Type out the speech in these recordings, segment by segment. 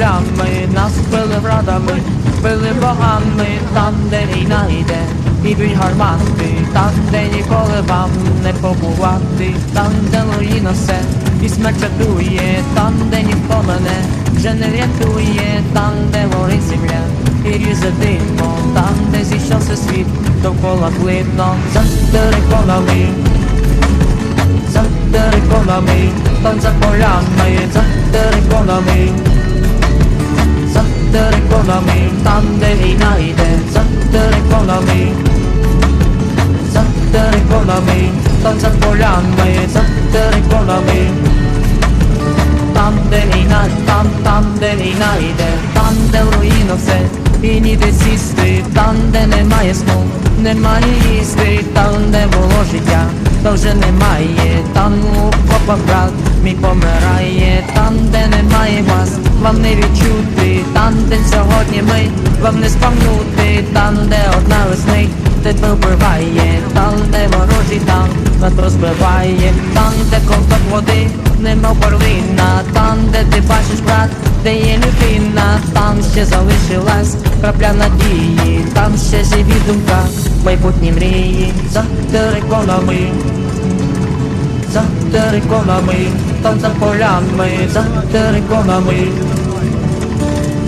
полями, нас били врадами, били богами, там, де війна йде, і б'ють гармати, там, де ніколи вам не побувати, там, де руїна все, і смерть чатує, там, де ніхто мене вже не рятує, там, де горить земля, і різе димо, там, де зійшовся світ, довкола плитно, за териконами, за териконами, там за полями, за териконами, де війна йде, за териконами, за териконами, там за полями, за териконами. Там, де війна, там, там, де війна йде, там, де в руїну все, і ніде сісти, там, де немає сну, немає їсти, там, де було життя, то вже немає, там у копах брат мій помирає, там, де немає вас, вам не відчути, там, де сьогодні ми, вам не спамнути, там, де одна весни, тебе вбиває, там, де ворожий там, нас розбиває, там, де ковток води, нема перлина, там, де ти бачиш брат, де є людина, там ще залишилась крапля надії, там ще живі думка, майбутні мрії, за териконами, за териконами, там за полями, за териконами,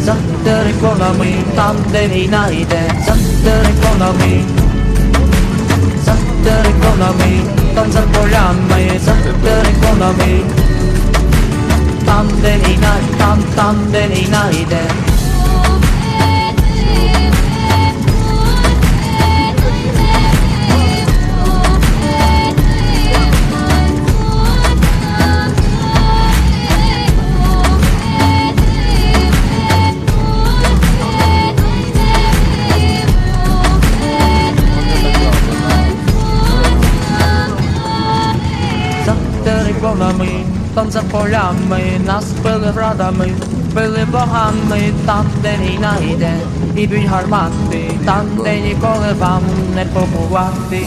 за териконами, там, де війна йде, за териконами, за териконами, там за полями, за териконами, там, де війна, там, там, де війна йде. за териконами, за полями, нас били радами, били богами, там, де війна йде, і б'ють гармати, там, де ніколи вам не побувати.